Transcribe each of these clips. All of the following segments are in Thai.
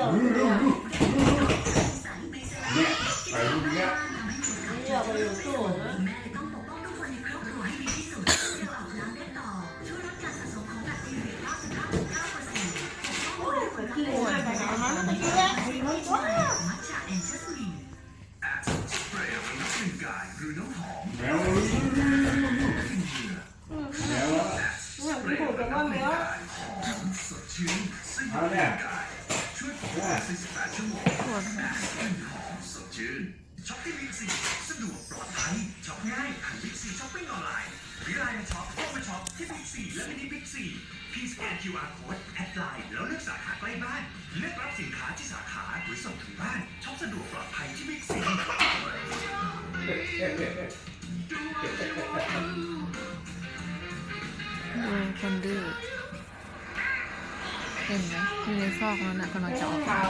Yeah. ช็อปที่บิ๊กซีสะดวกปลอดภัยช็อปง่ายผ่านบิ๊กซีช้อปปิ้งออนไลน์หรือไลน์ช็อปเข้ามาช็อปที่บิ๊กซีและมินิบิ๊กซีพีสแกน QR code แอดไลน์แล้วเลือกสาขาใกล้บ้าน เลือกรับสินค้าที่สาขาหรือส่งถึงบ้านช็อปสะดวกปลอดภัยที่บิ๊กซีดูคนดื้อเห็นไหมอยู่ในซอกนั้นน่ะกำลังจะออกเท้า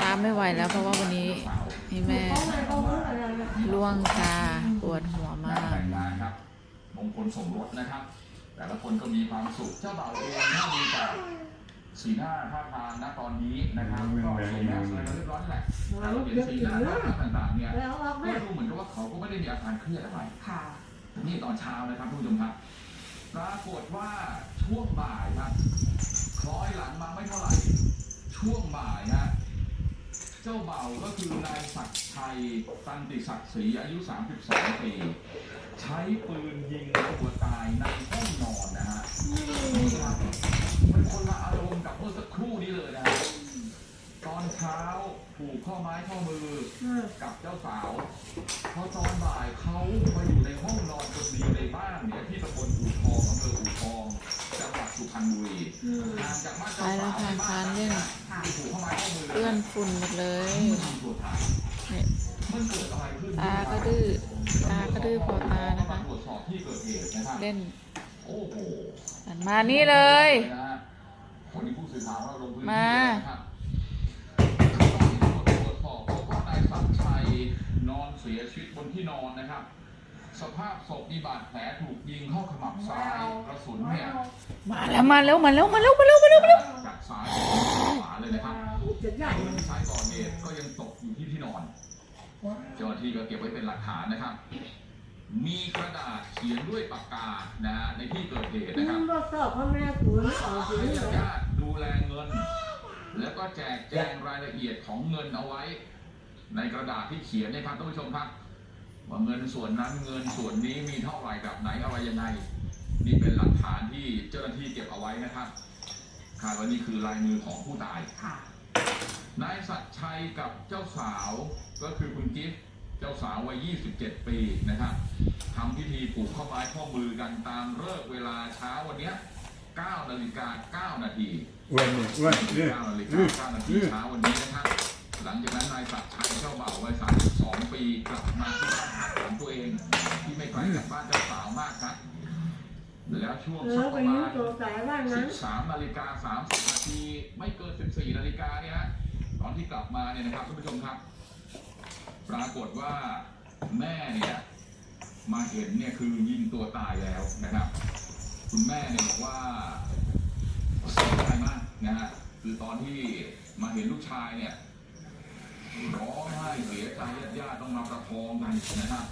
ตามไม่ไหวแล้วเพราะว่าวันนี้ให้แม่ล่วงตาปวดหัวมากแต่งงานครับมงคลสมรสนะครับ แต่ละคนก็มีความสุขเจ้าบ่าวเองน่ามีแต่สีหน้าท่าทางณตอนนี้นะครับก็สมแล้วอะไรกันเรียบร้อยนั่นแหละแต่เราเห็นสีหน้าท่าทางต่างๆเนี่ยก็ดูเหมือนกับว่าเขาก็ไม่ได้มีอาการเครียดอะไรค่ะนี่ตอนเช้านะครับทุกผู้ชมครับปรากฏว่าช่วงบ่ายครับคล้อยหลังมาไม่เท่าไหร่ ช่วงบ่ายฮะเจ้าเบ่าก็คือนายศักดิ์ชัยตันติศักดิ์ศรีอายุ 32 ปี ใช้ปืนยิงตัวตายในห้องนอนนะฮะนี่ครับมันคนละอารมณ์กับเมื่อสักครู่นี้เลยนะฮะตอนเช้าผูกข้อไม้ข้อมือกับเจ้าสาวพอตอนบ่ายเขามาอยู่ในห้องนอนคนเดียวในบ้านเนี่ยที่ตำบลอู่ทองอำเภออู่ทอง สุพรรณบุรีห่างจากบ้านไปเจ้าแล้สาววค่ะไม่คามานกเล่นที่ผูกข้อไม้ข้อมือเปื้อนฝุ่นหมดเลยมันมีตัวถ่ายเนี่ยมันเกิดอะไรขึ้นตาก็ดื้อตาก็ดื้อพอตานะคะตรวจสอบที่เกิดเหตุนะครับเล่นโอ้โหหันมานี่เลยวันนี้ผู้สื่อข่าวเราลงพื้นที่มานะครับตรวจสอบพบว่านายศักดิ์ชัยนอนเสียชีวิตบนที่นอนนะครับ สภาพศพมีบาดแผลถูกยิงเข้าขมับซ้ายกระสุนเนี่ยมาแล้วมาแล้วมาแล้วมาแล้วมาแล้วมาแล้วมาแล้วจากซ้ายไปขวาเลยนะครับจะใหญ่ปืนที่ใช้ก่อเหตุก็ยังตกอยู่ที่ที่นอนเจ้าหน้าที่ก็เก็บไว้เป็นหลักฐานนะครับ มีกระดาษเขียนด้วยปากกานะฮะในที่เกิดเหตุนะครับรถสอบพ่อแม่คุณออกสีให้เหลืองญาติๆดูแลเงิน แล้วก็แจกแจงรายละเอียดของเงินเอาไว้ ในกระดาษที่เขียนเนยครับท่านผู้ชมครับ ว่าเงินส่วนนั้นเงินส่วนนี้มีเท่าไหร่แบบไหนอะไรยังไง นี่เป็นหลักฐานที่เจ้าหน้าที่เก็บเอาไว้นะครับคาดว่านี่คือลายมือของผู้ตายค่ะนายศักดิ์ชัยกับเจ้าสาวก็คือคุณกิฟต์เจ้าสาววัย 27 ปีนะครับทำพิธีผูกข้อไม้ข้อมือกันตามเลิกษ์เวลาเช้าวันเนี้ย9นาฬิกา9นาทีอ้วนเนี่ยอ้วนเนี่ย9นาฬิอืมกา9นาทีเช้าวันนี้นะครับ หลังจากนั้นนายศักดิ์ชัยเจ้าบ่าววัย 32 ปีกลับมาที่บ้านพักของตัวเอง ที่ไม่ไกลจากบ้านเจ้าสาวมากครับแล้วช่วงเอสัอกปไประยืมาณตัวสายบ้านนั้น13นาฬิกา30นาทีไม่เกิน 14นาฬิกาเนี่ยฮะตอนที่กลับมาเนี่ยนะครับท่านผู้ชมครับ ปรากฏว่าแม่เนี่ยมาเห็นเนี่ยคือยิงตัวตายแล้วนะครับ คุณแม่เนี่ยบอกว่าเสียใจมากนะฮะคือตอนที่มาเห็นลูกชายเนี่ย ร้องไห้เสียใจญาติๆต้องมาประคองกันนะครับ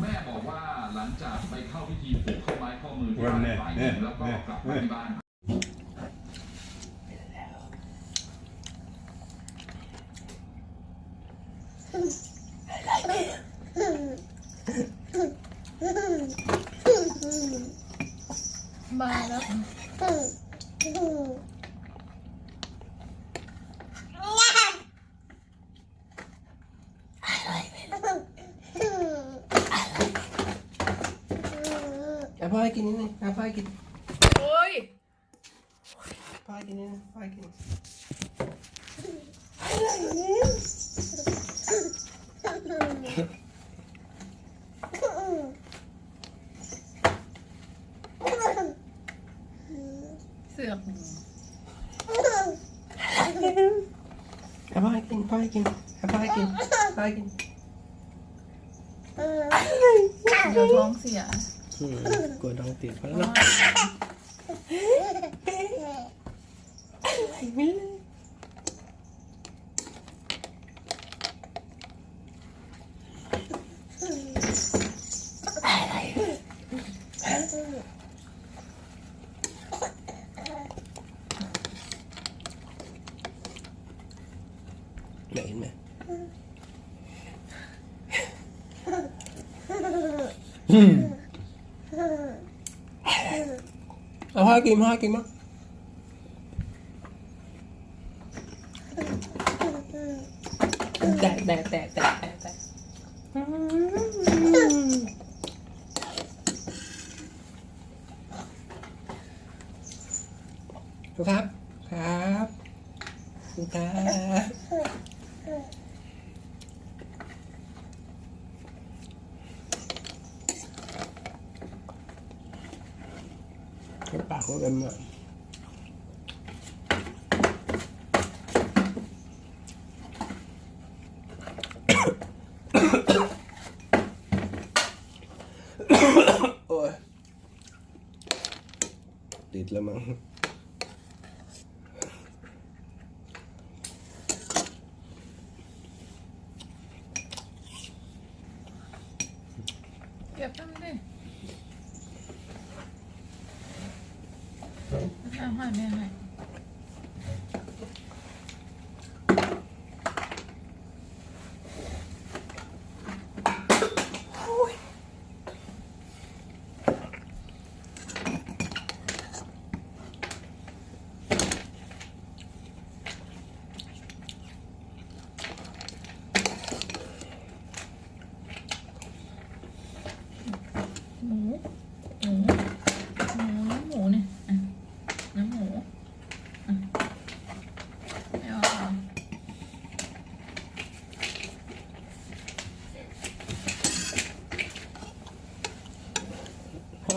แม่บอกว่าหลังจากไปเข้าพิธีผูกข้อไม้ข้อมือที่บ้านฝ่ายหญิงแล้วก็กลับมาที่บ้าน มาแล้ว เพ่อให้กินนิดนึงนะพ่อให้กิน โอ้ย พ่อให้กินนิดนึงพ่อให้กิน เสือก ให้พ่อให้กินพ่อให้กินให้พ่อให้ กินพ่อให้กินเดี๋ยวท้องเสียอืมกลัวดองติดเพราะแล้วไหนเห็นไหมเอา พ่อกินพ่อกินมั้งแตะแตะแตะแตะแตะแตะครับ ครับครับปากก็เป็นแบบโอ้ย ติดแล้วมั้ง เก็บตั้งดิเอาให้แม่ให้ หมู หมู หมูน้ำหมูเนี่ยอะน้ำหมูอะไม่เอาเหรอ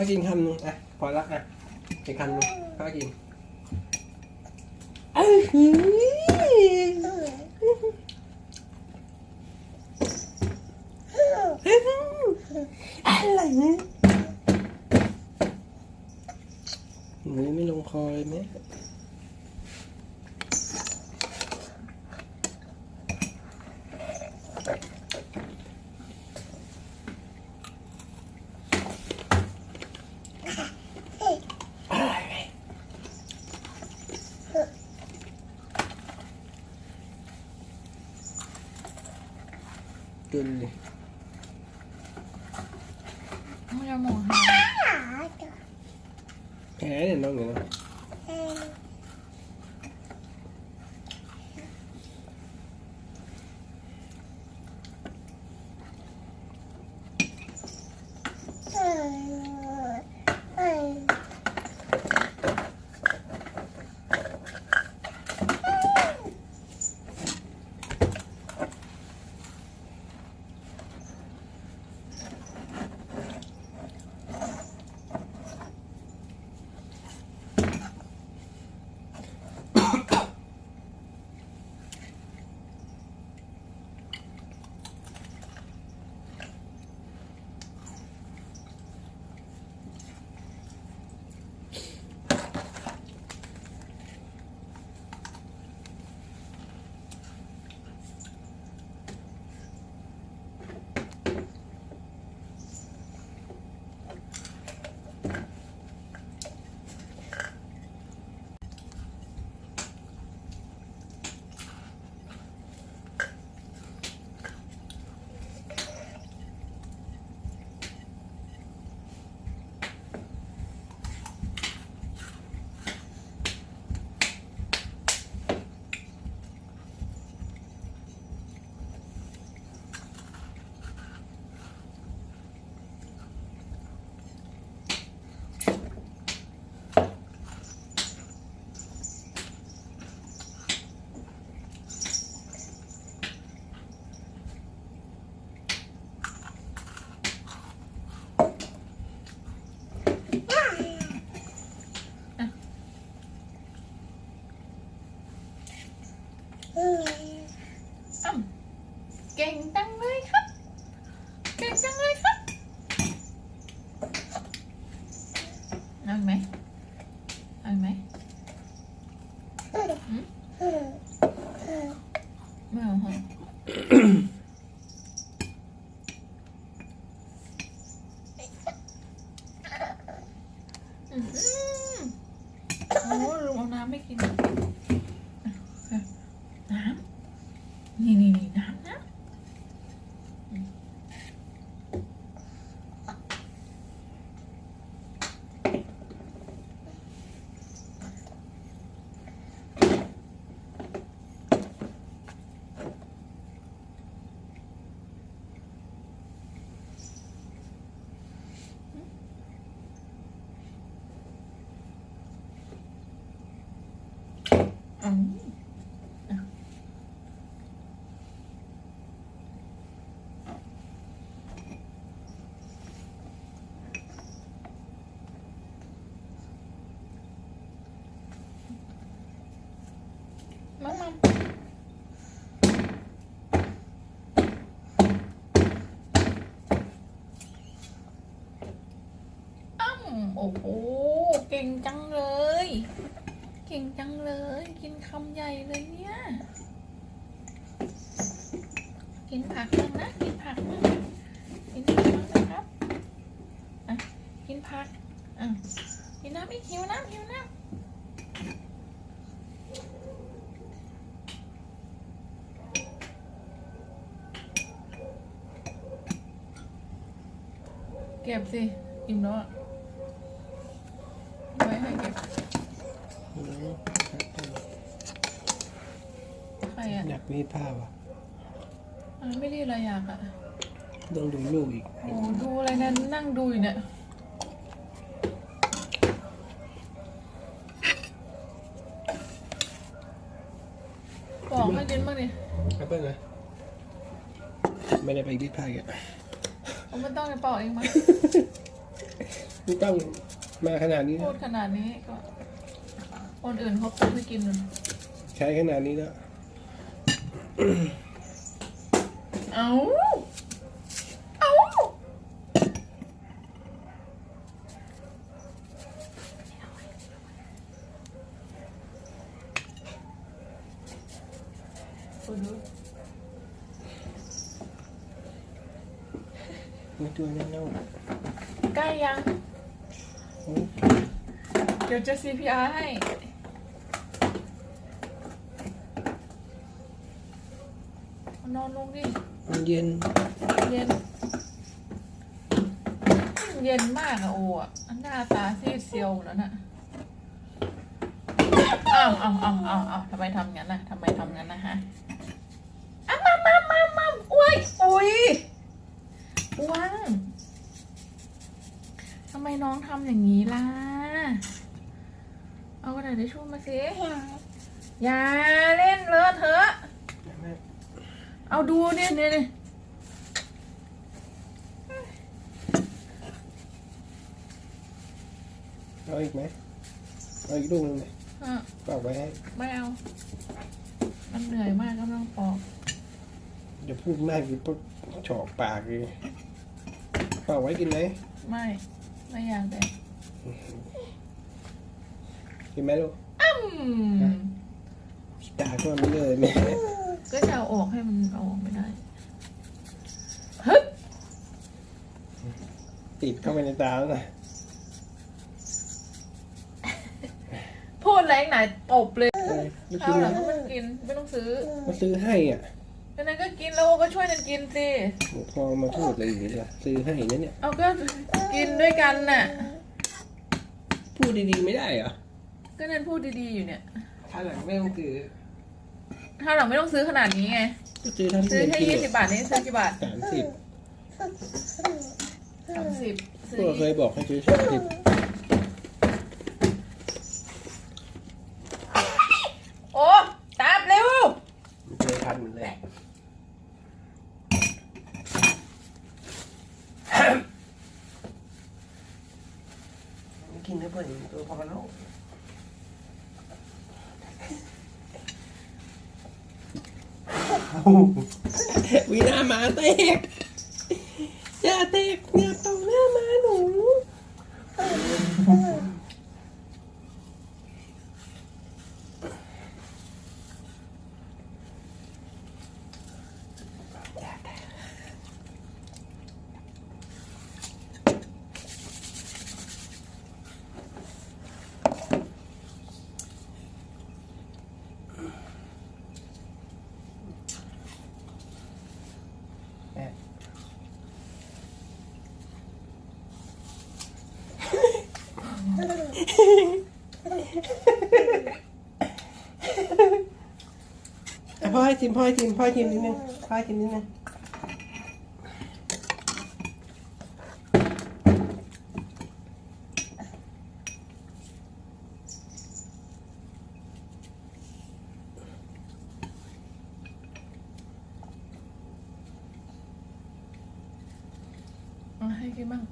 พ่อกินคำหนึงอะพอละอะกินคำหนึงพ่อกินอื้อหืออะไรเนี่ยหนูไม่ลงคอเลยไหมอะไรไหมกินดิ ไม่เอาหมูให้แพ้เนี่ยน้องเนี่นะ เก่งจังเลย เก่งจังเลย กินคำใหญ่เลยเนี่ย กินผักบ้างนะ กินผักบ้างกินผักบ้างนะครับอะกินผักอะกินน้ำอีกหิวน้ำหิวน้ำเก็บสิอิ่มแล้วอะไว้ให้เก็บ ใคร อะอยากมีภาพอะอันนั้นไม่รีบอะไรอยากอะต้องดูลูกอีก โอ้ดูอะไรเนี่ยนั่งดูอยู่เนี่ยบอกให้กินบ้างดิแอปเปิ้ลนะ ไม่ได้ไปรีดผ้าแกผมไม่ต้องไปเป่าเองมั้ยไม่ต้องมาขนาดนี้พูนะดขนาดนี้ก็คนอื่นเขาปุ๊บให้กินเลย ใช้ขนาดนี้แล้ว เอาเอาดูดูไม่ตัวเน่าใกล้ยังๆโอ้เดี๋ยวจะ CPR ให้ น อนลงดิมันเย็น เย็น เย็นมากอะโออะหน้าตาซีดเซียวหมดแล้วน่ะอ้าวอ้าวอ้าวอ้าวอ้าวทำไมทำงั้นน่ะทำไมทำงั้นนะฮะอ้าวมามามามาอุ้ยอุ้ยอ้วังทำไมน้องทำอย่างนี้ล่ะ เอากระดาษทิชชู่มาสิ อย่าเล่นเลอะเทอะ เอาดูเนี่ยเนี่ยเนี่ยเอาอีกไหมเอาอีกลูกหนึงไหมอะฝากไว้ให้ไม่เอา มันเหนื่อยมากก็ต้องปอกเดี๋ยวพูดมากกินปุ๊บฉอกปากเลยฝากไว้กินไหมไม่ไม่อยากเลยกินไหมลูกอืมตาก็มันเลยแม่ ก็จะเอาออกให้มันเอาออกไม่ได้ฮึบติดเข้าไปในตาแล้วนะพูดแรงไหนตบเลยอะไรไม่เอากินหลันะงก็มันกินไม่ต้องซื้อมาซื้อให้อะดังนั้นก็กินแล้วโอก็ช่วยกันกินสิพอมาพูดอะไรอย่างเงี้ยซื้อให้นะเนี่ย เอาก็กินด้วยกันน่ะ พูดดีๆไม่ได้เหรอก็นั่นพูดดีๆอยู่เนี่ยถ้าหลังไม่ต้องซื้อ ถ้าหลังไม่ต้องซื้อขนาดนี้ไง ก็ซื้อทั้งซื้อเดือนแค่กินยี่สิบบาทนี่ซื้อกี่บาทสามสิบสามสิบซื้อก็เคยบอกให้ซื้อสามสิบ โอ้ตามเร็ว มันเคยทันเหมือนเลยไม่กินนะเพื่อนตัวพอกันแล้ว วีนาหมาเตกอย่าเตกเนี่ยหมาหนู อะพ่อให้ทิมพ่อให้ทิมพ่อให้ทิมนิดนึงพ่อให้ทิมนิดนึง啊เอาให้กินบ้าง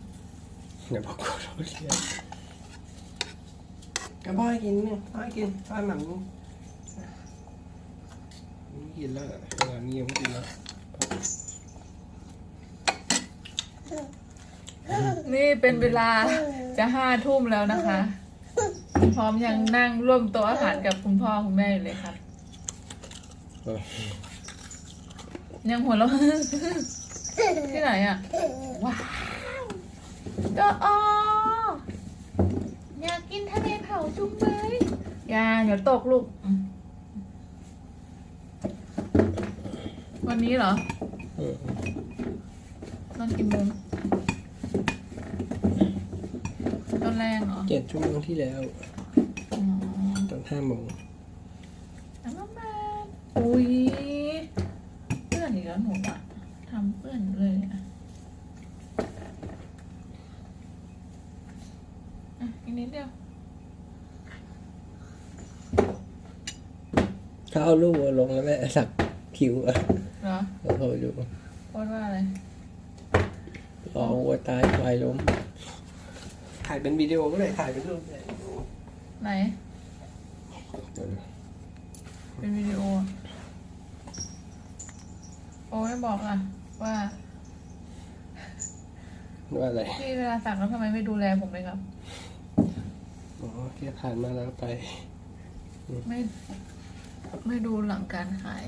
เดี๋ยวพ่อขอโทษเลยก็พ่อให้กินนิดนึงพ่อให้กินพ่อให้หม่ำนิดนึงไม่ กินแล้วเวลานี้ยังไม่กินแล้วนี่เป็นเวลาจะห้าทุ่มแล้วนะคะ พร้อมยังนั่งร่วมโต๊ะอาหารกับคุณพ่อคุณแม่อยู่เลยครับ เออยังหัวเราะ ที่ไหนอะ ว้าวก็อออยากกินทะเลเผาจุ๊บเลยอย่าเดี๋ยวตกลูกอืม วันนี้เหรอเออตอนกี่โมงตอนแรงเหรอเจ็ดชั่วโมงที่แล้ว อ๋อตอนห้าโมงน้ำมันอุ้ยเพื่อนอีกแล้วหนูอะทำเพื่อนเลยอะอะอีกนิดเดียวเขาเอารูปมาลงแล้วแม่สัก คิวอะเหรอแล้วเขาไปดูโพสต์ว่าอะไร รอวัวตายควายล้ม ถ่ายเป็นวิดีโอก็ได้ถ่ายเป็นรูปเลยไหน เป็นวิดีโออะโอ้ยบอกอะ ว่า ว่าอะไรพี่เวลาสั่งแล้วทำไมไม่ดูแลผมเลยครับ อ๋อที่ผ่านมาแล้วก็ไป ไม่ ไม่ดูหลังการขาย